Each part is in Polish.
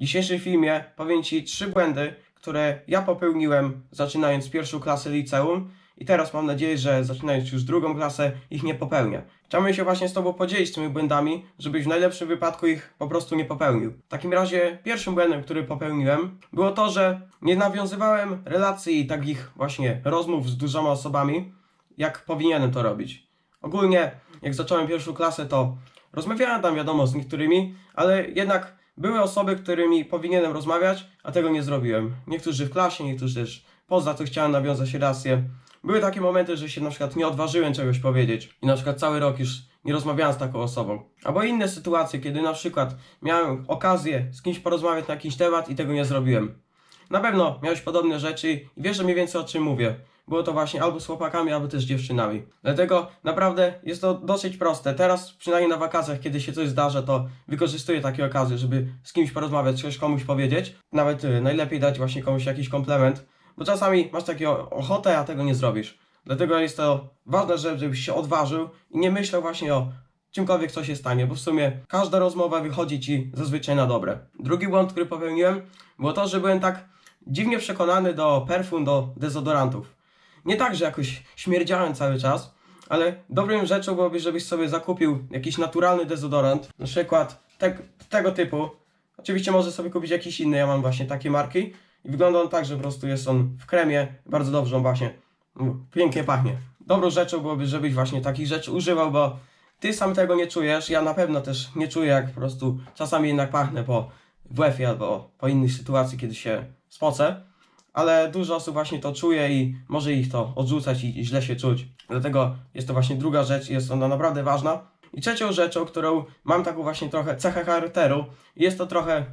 W dzisiejszym filmie powiem Ci trzy błędy, które ja popełniłem zaczynając pierwszą klasę liceum i teraz mam nadzieję, że zaczynając już drugą klasę ich nie popełnię. Chciałbym się właśnie z Tobą podzielić tymi błędami, żebyś w najlepszym wypadku ich po prostu nie popełnił. W takim razie pierwszym błędem, który popełniłem, było to, że nie nawiązywałem relacji i takich właśnie rozmów z dużoma osobami, jak powinienem to robić. Ogólnie, jak zacząłem pierwszą klasę, to rozmawiałem tam wiadomo z niektórymi, ale jednak były osoby, którymi powinienem rozmawiać, a tego nie zrobiłem. Niektórzy w klasie, niektórzy też poza to chciałem nawiązać relacje. Były takie momenty, że się na przykład nie odważyłem czegoś powiedzieć i na przykład cały rok już nie rozmawiałem z taką osobą. Albo inne sytuacje, kiedy na przykład miałem okazję z kimś porozmawiać na jakiś temat i tego nie zrobiłem. Na pewno miałeś podobne rzeczy i wiesz, że mniej więcej o czym mówię. Było to właśnie albo z chłopakami, albo też z dziewczynami. Dlatego naprawdę jest to dosyć proste. Teraz, przynajmniej na wakacjach, kiedy się coś zdarza, to wykorzystuję takie okazje, żeby z kimś porozmawiać, coś komuś powiedzieć. Nawet y, najlepiej dać właśnie komuś jakiś komplement, bo czasami masz taką ochotę, a tego nie zrobisz. Dlatego jest to ważna rzecz, żebyś się odważył i nie myślał właśnie o czymkolwiek co się stanie, bo w sumie każda rozmowa wychodzi ci zazwyczaj na dobre. Drugi błąd, który popełniłem, było to, że byłem tak dziwnie przekonany do perfum, do dezodorantów. Nie tak, że jakoś śmierdziałem cały czas, ale dobrym rzeczą byłoby, żebyś sobie zakupił jakiś naturalny dezodorant, na przykład te, tego typu. Oczywiście może sobie kupić jakiś inny, ja mam właśnie takie marki i wygląda on tak, że po prostu jest on w kremie, bardzo dobrze on właśnie mm, pięknie pachnie. Dobrą rzeczą byłoby, żebyś właśnie takich rzeczy używał, bo ty sam tego nie czujesz, ja na pewno też nie czuję, jak po prostu czasami jednak pachnę po WF-ie albo po innej sytuacji, kiedy się spocę ale dużo osób właśnie to czuje i może ich to odrzucać i źle się czuć. Dlatego jest to właśnie druga rzecz, jest ona naprawdę ważna. I trzecią rzeczą, którą mam taką właśnie trochę cechę charakteru, jest to trochę,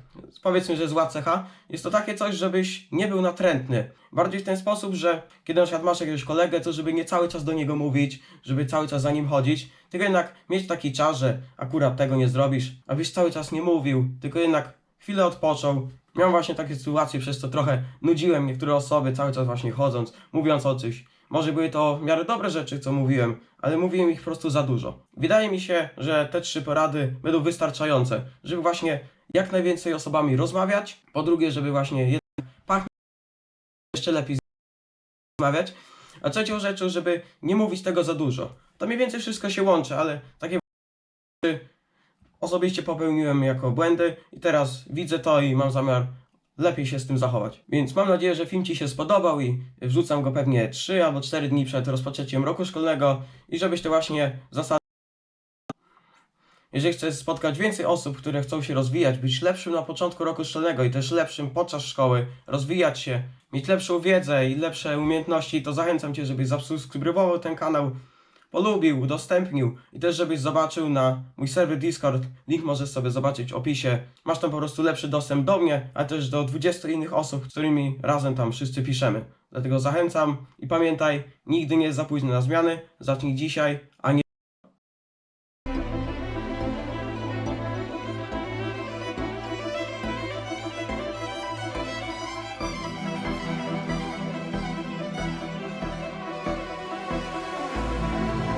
powiedzmy, że zła cecha, jest to takie coś, żebyś nie był natrętny. Bardziej w ten sposób, że kiedy na przykład masz jakiegoś kolegę, to żeby nie cały czas do niego mówić, żeby cały czas za nim chodzić, tylko jednak mieć taki czas, że akurat tego nie zrobisz, abyś cały czas nie mówił, tylko jednak chwilę odpoczął. Miałem właśnie takie sytuacje, przez co trochę nudziłem niektóre osoby, cały czas właśnie chodząc, mówiąc o czymś. Może były to w miarę dobre rzeczy, co mówiłem, ale mówiłem ich po prostu za dużo. Wydaje mi się, że te trzy porady będą wystarczające, żeby właśnie jak najwięcej osobami rozmawiać. Po drugie, żeby właśnie jeden pachnie jeszcze lepiej rozmawiać. A trzecią rzeczą, żeby nie mówić tego za dużo. To mniej więcej wszystko się łączy, ale takie osobiście popełniłem jako błędy i teraz widzę to i mam zamiar lepiej się z tym zachować. Więc mam nadzieję, że film Ci się spodobał i wrzucam go pewnie 3 albo 4 dni przed rozpoczęciem roku szkolnego i żebyś to właśnie zasady jeżeli chcesz spotkać więcej osób, które chcą się rozwijać, być lepszym na początku roku szkolnego i też lepszym podczas szkoły, rozwijać się, mieć lepszą wiedzę i lepsze umiejętności, to zachęcam Cię, żebyś zasubskrybował ten kanał, polubił, udostępnił i też żebyś zobaczył na mój serwer Discord. Link możesz sobie zobaczyć w opisie. Masz tam po prostu lepszy dostęp do mnie, ale też do 20 innych osób, z którymi razem tam wszyscy piszemy. Dlatego zachęcam i pamiętaj, nigdy nie jest za późno na zmiany. Zacznij dzisiaj, a nie